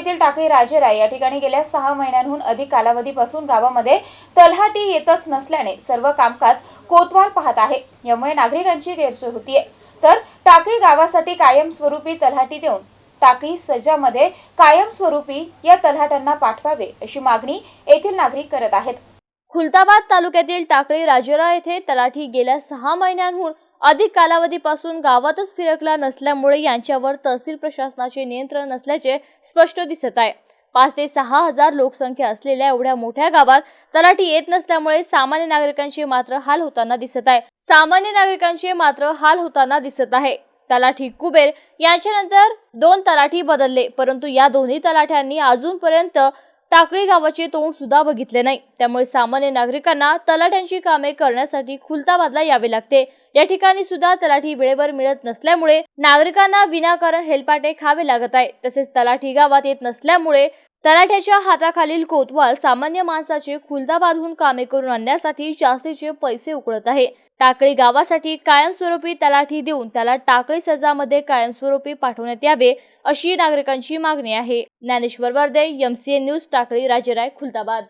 तालुक्यातील टाकळी राजेराय या ठिकाणी गेल्या सहा महिन्यांहून अधिक कालावधीपासून गावामध्ये तलहाटी येतच नसल्याने सर्व कामकाज कोतवाल पाहत आहे. यामुळे नागरिकांची गैरसोय होतीये. तर टाकळी गावासाठी कायमस्वरूपी तलहाटी देऊन टाकळी सज्जामध्ये कायमस्वरूपी या तलहाट्यांना पाठवावे अशी मागणी येथील नागरिक करत आहेत. खुलताबाद तालुक्यातील टाकळी राजेरा येथे तलाठी गेल्या सहा महिन्यांहून अधिक कालावधीपासून गावातच फिरकला नसल्यामुळे यांच्यावर तहसील प्रशासनाचे नियंत्रण नसल्याचे स्पष्ट दिसत आहे. पाच ते सहा हजार लोकसंख्या असलेल्या एवढ्या मोठ्या गावात तलाठी येत नसल्यामुळे सामान्य नागरिकांचे मात्र हाल होताना दिसत आहे. सामान्य नागरिकांचे मात्र हाल होताना दिसत आहे. तलाठी कुबेर यांच्यानंतर दोन तलाठी बदलले परंतु या दोन्ही तलाठ्यांनी अजूनपर्यंत टाकळी गावाचे तोंड सुद्धा बघितले नाही. त्यामुळे सामान्य नागरिकांना तलाठ्यांची कामे करण्यासाठी खुलताबादला यावे लागते. या ठिकाणी सुद्धा तलाठी वेळेवर मिळत नसल्यामुळे नागरिकांना विनाकारण हेलपाटे खावे लागत आहे. तसेच तलाठी गावात येत नसल्यामुळे तलाठ्याच्या हाताखालील कोतवाल सामान्य माणसाचे खुलताबादहून कामे करून आणण्यासाठी जास्तीचे पैसे उकळत आहे. टाकळी गावासाठी कायमस्वरूपी तलाठी देऊन त्याला टाकळी सजामध्ये कायमस्वरूपी पाठवण्यात यावे अशी नागरिकांची मागणी आहे. Dnyaneshwar Varde MCA news Takli Rajeray Khultabad.